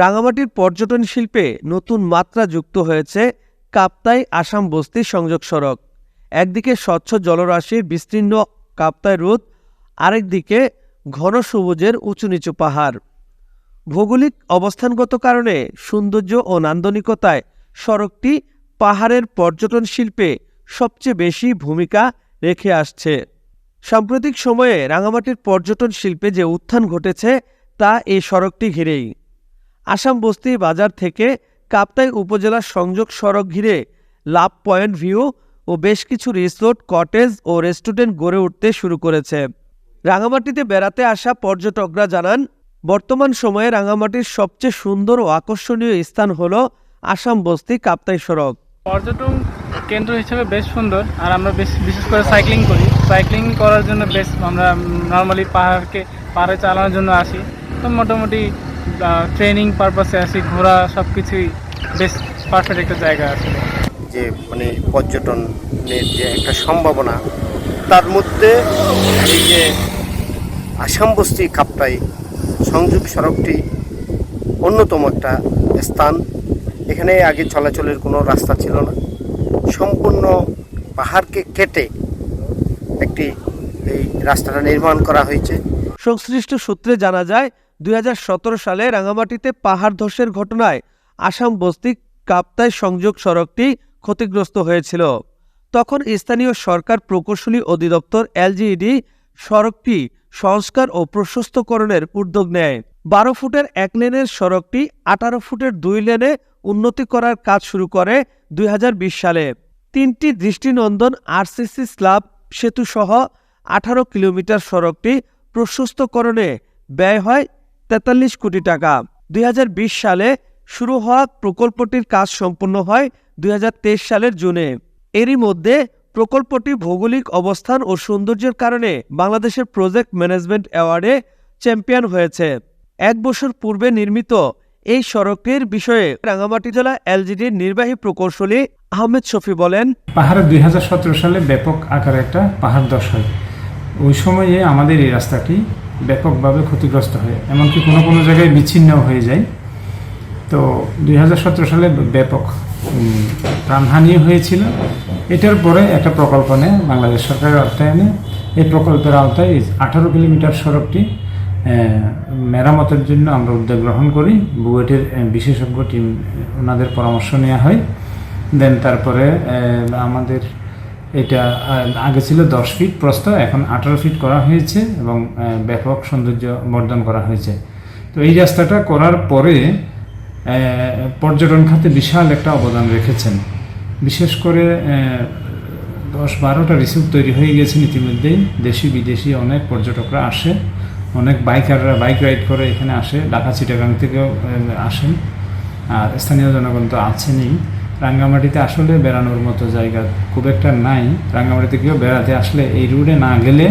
রাঙামাটির পর্যটন শিল্পে নতুন মাত্রা যুক্ত হয়েছে কাপ্তাই আসাম বস্তি সংযোগ সড়ক। একদিকে স্বচ্ছ জলরাশির বিস্তীর্ণ কাপ্তাই রোদ, আরেকদিকে ঘন সবুজের উঁচু নিচু পাহাড়। ভৌগোলিক অবস্থানগত কারণে সৌন্দর্য ও নান্দনিকতায় সড়কটি পাহাড়ের পর্যটন শিল্পে সবচেয়ে বেশি ভূমিকা রেখে আসছে। সাম্প্রতিক সময়ে রাঙামাটির পর্যটন শিল্পে যে উত্থান ঘটেছে, তা এই সড়কটি ঘিরেই। আসাম বস্তি বাজার থেকে কাপ্তাই উপজেলার সংযোগ সড়ক ঘিরে লাভ পয়েন্ট ভিউ ও বেশ কিছু রিসোর্ট, কটেজ ও রেস্টুরেন্ট গড়ে উঠতে শুরু করেছে। রাঙামাটিতে বেড়াতে আসা পর্যটকরা জানান, বর্তমান সময়ে রাঙামাটির সবচেয়ে সুন্দর ও আকর্ষণীয় স্থান হল আসাম বস্তি কাপ্তাই সড়ক। পর্যটন কেন্দ্র হিসেবে বেশ সুন্দর, আর আমরা বেশ বিশেষ করে সাইক্লিং করি। সাইক্লিং করার জন্য বেশ আমরা নর্মালি পাহাড়কে, পাহাড়ে চালানোর জন্য আসি। তো মোটামুটি ট্রেনিং পারপাসে আসি ঘোরা সব কিছুই বেশ পারফেক্ট একটা জায়গা আছে যে মানে পর্যটনের যে একটা সম্ভাবনা তার মধ্যে এই যে আসাম বস্তি কাপ্তাই সংযোগ সড়কটি অন্যতম একটা স্থান। এখানে আগে চলাচলের কোনো রাস্তা ছিল না। সম্পূর্ণ পাহাড়কে কেটে একটি এই রাস্তাটা নির্মাণ করা হয়েছে। সংশ্লিষ্ট সূত্রে জানা যায় দুই হাজার সতেরো সালে রাঙামাটিতে পাহাড় ধসের ঘটনায় আসাম বস্তি কাপ্তাই সংযোগ সড়কটি ক্ষতিগ্রস্ত হয়েছিল। তখন স্থানীয় সরকার প্রকৌশলী অধিদপ্তর এলজিইডি সড়কটি সংস্কার ও প্রশস্তকরণের উদ্যোগ নেয়। বারো ফুটের এক লেনের সড়কটি আঠারো ফুটের দুই লেনে উন্নতি করার কাজ শুরু করে দুই হাজার বিশ সালে। তিনটি দৃষ্টিনন্দন আরসিসি স্ল্যাব সেতুসহ আঠারো কিলোমিটার সড়কটি প্রশস্তকরণে ব্যয় হয় তেতাল্লিশ কোটি টাকা। দুই হাজার বিশ সালে শুরু হওয়া প্রকল্পটির কাজ সম্পন্ন হয় দুই হাজার তেইশ সালের জুনে। এরই মধ্যে প্রকল্পটি ভৌগোলিক অবস্থান ও সৌন্দর্যের কারণে বাংলাদেশের প্রজেক্ট ম্যানেজমেন্ট অ্যাওয়ার্ডে চ্যাম্পিয়ন হয়েছে। এক বছর পূর্বে নির্মিত এই সড়কের বিষয়ে রাঙামাটি জেলা এলজিডির নির্বাহী প্রকৌশলী আহমেদ শফি বলেন, পাহাড়ে দুই হাজার সতেরো সালে ব্যাপক আকারে একটা পাহাড় ধস হয়। ওই সময়ে আমাদের এই রাস্তাটি ব্যাপকভাবে ক্ষতিগ্রস্ত হয়, এমনকি কোনো কোনো জায়গায় বিচ্ছিন্ন হয়ে যায়। তো দুই হাজার সতেরো সালে ব্যাপক প্রাণহানি হয়েছিল। এটার পরে একটা প্রকল্প নেয় বাংলাদেশ সরকারের অর্থায়নে এই প্রকল্পের আওতায় আঠারো কিলোমিটার সড়কটি মেরামতের জন্য আমরা উদ্যোগ গ্রহণ করি। বুয়েটের বিশেষজ্ঞ টিম ওনাদের পরামর্শ নেওয়া হয়। দেন তারপরে আমাদের এটা আগে ছিল দশ ফিট প্রস্থ, এখন আঠারো ফিট করা হয়েছে এবং ব্যাপক সৌন্দর্য বর্ধন করা হয়েছে। তো এই রাস্তাটা করার পরে পর্যটন খাতে বিশাল একটা অবদান রেখেছেন। বিশেষ করে দশ বারোটা রিসিভ তৈরি হয়ে গেছেন ইতিমধ্যেই। দেশি, বিদেশি অনেক পর্যটকরা আসে। অনেক বাইকাররা বাইক রাইড করে এখানে আসে। ঢাকা, চিটাগাং থেকেও আসেন। আর স্থানীয় জনগণ তো আছেনই। রাঙ্গামাটিতে আসলে বেড়ানোর মতো জায়গা খুব একটা নাই। রাঙ্গামাটিতে কেউ বেড়াতে আসলে এই রুটে না গেলে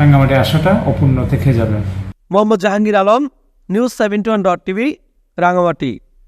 রাঙ্গামাটি আসাটা অপূর্ণ থেকে যাবে। Mohammad Jahangir Alam, news seventy one dot TV Rangamati